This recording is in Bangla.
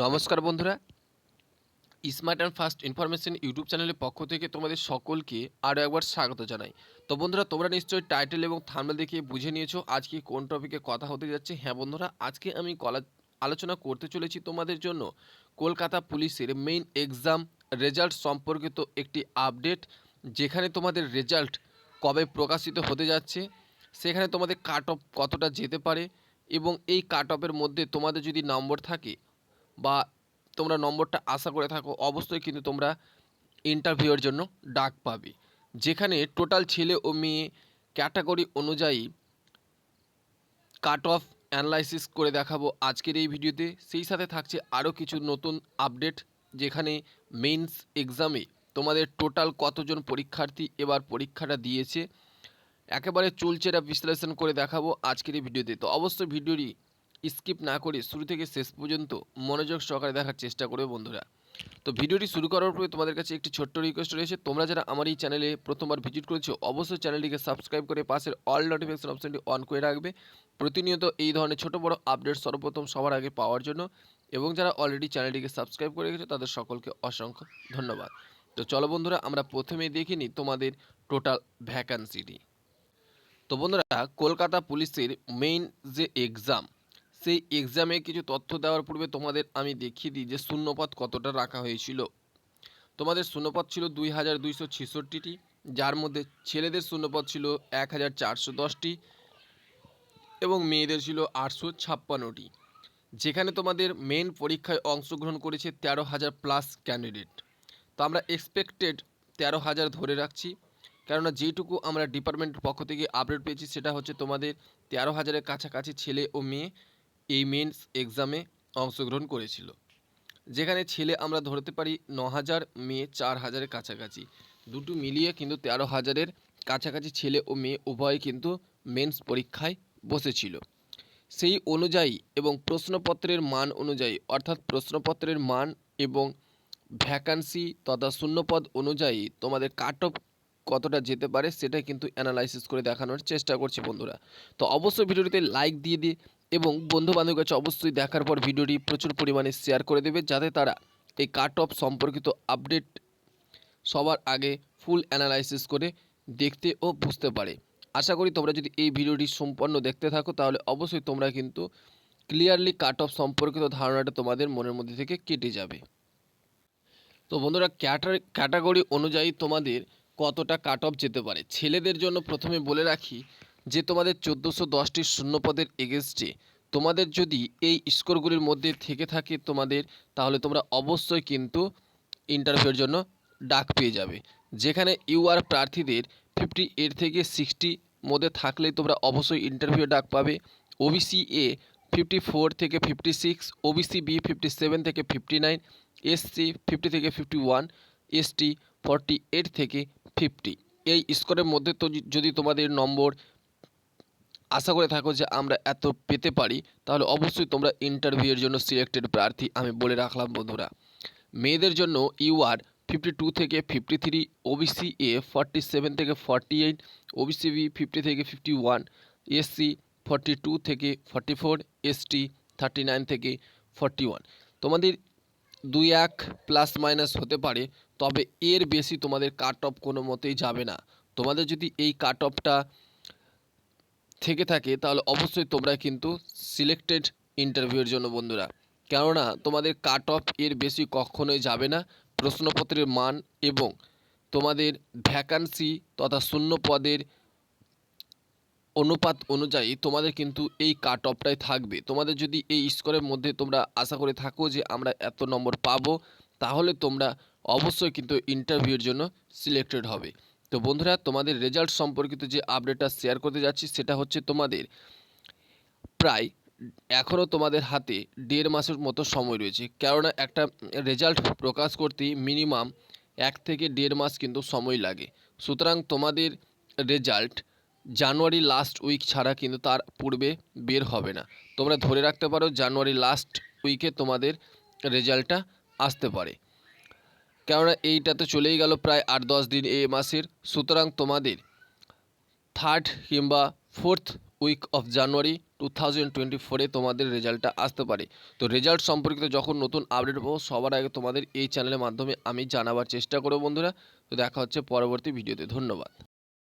নমস্কার বন্ধুরা। Smart and fast information YouTube চ্যানেলের পক্ষ থেকে তোমাদের সকলকে আরও একবার স্বাগত জানাই। তো বন্ধুরা, তোমরা নিশ্চয়ই টাইটেল এবং থাম্বনেল দেখে বুঝে নিয়েছো আজকে কোন টপিকে কথা হতে যাচ্ছে। হ্যাঁ বন্ধুরা, আজকে আমি কলা আলোচনা করতে চলেছি তোমাদের জন্য কলকাতা পুলিশের মেইন এক্সাম রেজাল্ট সম্পর্কিত একটি আপডেট যেখানে তোমাদের রেজাল্ট কবে প্রকাশিত হতে যাচ্ছে, সেখানে তোমাদের কাট অফ কতটা যেতে পারে এবং এই কাট অফের মধ্যে তোমাদের যদি নম্বর থাকে বা তোমরা নম্বরটা আশা করে থাকো, অবশ্যই কিন্তু তোমরা ইন্টারভিউয়ের জন্য ডাক পাবে। যেখানে টোটাল ছেলে ও মেয়ে ক্যাটাগরি অনুযায়ী কাট অফ অ্যানালাইসিস করে দেখাবো আজকের এই ভিডিওতে। সেই সাথে থাকছে আরও কিছু নতুন আপডেট যেখানে মেন্স এক্সামে তোমাদের টোটাল কতজন পরীক্ষার্থী এবার পরীক্ষাটা দিয়েছে। একেবারে চুলচেরা বিশ্লেষণ করে দেখাবো আজকের এই ভিডিওতে। তো অবশ্যই ভিডিওটি স্কিপ না করে শুরু থেকে শেষ পর্যন্ত মনোযোগ সহকারে দেখার চেষ্টা করবে বন্ধুরা। তো ভিডিওটি শুরু করার পরে তোমাদের কাছে একটি ছোট্ট রিকোয়েস্ট রয়েছে। তোমরা যারা আমার এই চ্যানেলে প্রথমবার ভিজিট করেছ, অবশ্যই চ্যানেলটিকে সাবস্ক্রাইব করে পাশের অল নোটিফিকেশন অপশনটি অন করে রাখবে। প্রতিনিয়ত এই ধরনের ছোট বড় আপডেট সর্বপ্রথম সবার আগে পাওয়ার জন্য এবং যারা অলরেডি চ্যানেলটিকে সাবস্ক্রাইব করে রেখেছো, তাদের সকলকে অসংখ্য ধন্যবাদ। তো চলো বন্ধুরা, আমরা প্রথমে দেখে নিই তোমাদের টোটাল ভ্যাকান্সিটি তো বন্ধুরা, কলকাতা পুলিশের মেইন যে এক্সাম সেই এক্সামে কিছু তথ্য দেওয়ার পূর্বে তোমাদের আমি দেখিয়ে দিই যে শূন্যপদ কতটা রাখা হয়েছিল। তোমাদের শূন্যপদ ছিল দুই হাজার দুইশো ছেষট্টিটি, যার মধ্যে ছেলেদের শূন্যপদ ছিল এক হাজার চারশো দশটি এবং মেয়েদের ছিল আটশো ছাপ্পান্নটি। যেখানে তোমাদের মেন পরীক্ষায় অংশগ্রহণ করেছে তেরো হাজার প্লাস ক্যান্ডিডেট তো আমরা এক্সপেক্টেড তেরো হাজার ধরে রাখছি, কেননা যেটুকু আমরা ডিপার্টমেন্টের পক্ষ থেকে আপডেট পেয়েছি সেটা হচ্ছে তোমাদের তেরো হাজারের কাছাকাছি ছেলে ও মেয়ে এই মেন্স এক্সামে অংশগ্রহণ করেছিল, যেখানে ছেলে আমরা ধরতে পারি ন হাজার মেয়ে চার হাজারের কাছাকাছি। দুটো মিলিয়ে কিন্তু তেরো হাজারের কাছাকাছি ছেলে ও মেয়ে উভয় কিন্তু মেন্স পরীক্ষায় বসেছিল। সেই অনুযায়ী এবং প্রশ্নপত্রের মান অনুযায়ী, অর্থাৎ প্রশ্নপত্রের মান এবং ভ্যাকান্সি তথা শূন্যপদ অনুযায়ী তোমাদের কাট অফ কতটা যেতে পারে সেটা কিন্তু অ্যানালাইসিস করে দেখানোর চেষ্টা করছি বন্ধুরা। তো অবশ্যই ভিডিওটিতে লাইক দিয়ে দিয়ে এবং বন্ধু বান্ধবের কাছে অবশ্যই দেখার পর ভিডিওটি প্রচুর পরিমাণে শেয়ার করে দেবে যাতে তারা এই কাট অফ সম্পর্কিত আপডেট সবার আগে ফুল অ্যানালাইসিস করে দেখতে ও বুঝতে পারে। আশা করি তোমরা যদি এই ভিডিওটি সম্পন্ন দেখতে থাকো, তাহলে অবশ্যই তোমরা কিন্তু ক্লিয়ারলি কাট অফ সম্পর্কিত ধারণাটা তোমাদের মনের মধ্যে থেকে কেটে যাবে। তো বন্ধুরা ক্যাটার ক্যাটাগরি অনুযায়ী তোমাদের কতটা কাট অফ যেতে পারে? ছেলেদের জন্য প্রথমে বলে রাখি যে তোমাদের চোদ্দোশো দশটি শূন্যপদের এগেনস্টে তোমাদের যদি এই স্কোরগুলির মধ্যে থেকে থাকে তোমাদের, তাহলে তোমরা অবশ্যই কিন্তু ইন্টারভিউর জন্য ডাক পেয়ে যাবে। যেখানে ইউআর প্রার্থীদের ফিফটি এইট থেকে সিক্সটি মধ্যে থাকলে তোমরা অবশ্যই ইন্টারভিউ ডাক পাবে। ওবিসি এ ফিফটি ফোর থেকে fifty six OBC B fifty seven থেকে ফিফটি নাইন এসসি ফিফটি থেকে fifty one ST forty eight থেকে ফিফটি এই স্কোরের মধ্যে তো যদি তোমাদের নম্বর আশা করে থাকো যে আমরা এত পেতে পারি, তাহলে অবশ্যই তোমরা ইন্টারভিউয়ের জন্য সিলেক্টেড প্রার্থী আমি বলে রাখলাম বন্ধুরা। মেয়েদের জন্য ইউআর ফিফটি টু থেকে fifty three OBC A forty seven থেকে forty eight OBC B fifty থেকে fifty one SC forty two থেকে forty four ST thirty nine থেকে ফর্টি ওয়ান তোমাদের দুই এক প্লাস মাইনাস হতে পারে, তবে এর বেশি তোমাদের কাট অফ কোনো মতেই যাবে না। তোমাদের যদি এই কাট অফটা থেকে থাকে, তাহলে অবশ্যই তোমরা কিন্তু সিলেক্টেড ইন্টারভিউয়ের জন্য বন্ধুরা। কেননা তোমাদের কাট অফ এর বেশি কখনোই যাবে না। প্রশ্নপত্রের মান এবং তোমাদের ভ্যাকান্সি তথা শূন্য পদের অনুপাত অনুযায়ী তোমাদের কিন্তু এই কাট অফটাই থাকবে। তোমাদের যদি এই স্কোরের মধ্যে তোমরা আশা করে থাকো যে আমরা এত নম্বর পাবো, তাহলে তোমরা অবশ্যই কিন্তু ইন্টারভিউর জন্য সিলেক্টেড হবে। তো বন্ধুরা, তোমাদের রেজাল্ট সম্পর্কিত যে আপডেটটা শেয়ার করতে যাচ্ছি, সেটা হচ্ছে তোমাদের প্রায় এখনও তোমাদের হাতে দেড় মাসের মতো সময় রয়েছে। কেননা একটা রেজাল্ট প্রকাশ করতে মিনিমাম এক থেকে দেড় মাস কিন্তু সময় লাগে। সুতরাং তোমাদের রেজাল্ট জানুয়ারি লাস্ট উইক ছাড়া কিন্তু তার পূর্বে বের হবে না। তোমরা ধরে রাখতে পারো, জানুয়ারি লাস্ট উইকে তোমাদের রেজাল্টটা আসতে পারে। কেননা এইটা তো চলেই গেল প্রায় আট দশ দিন এই মাসের। সুতরাং তোমাদের থার্ড কিংবা fourth week of January two thousand twenty ফোরে তোমাদের রেজাল্টটা আসতে পারে। তো রেজাল্ট সম্পর্কিত যখন নতুন আপডেট পাবো, সবার আগে তোমাদের এই চ্যানেলের মাধ্যমে আমি জানাবার চেষ্টা করব বন্ধুরা। তো দেখা হচ্ছে পরবর্তী ভিডিওতে ধন্যবাদ।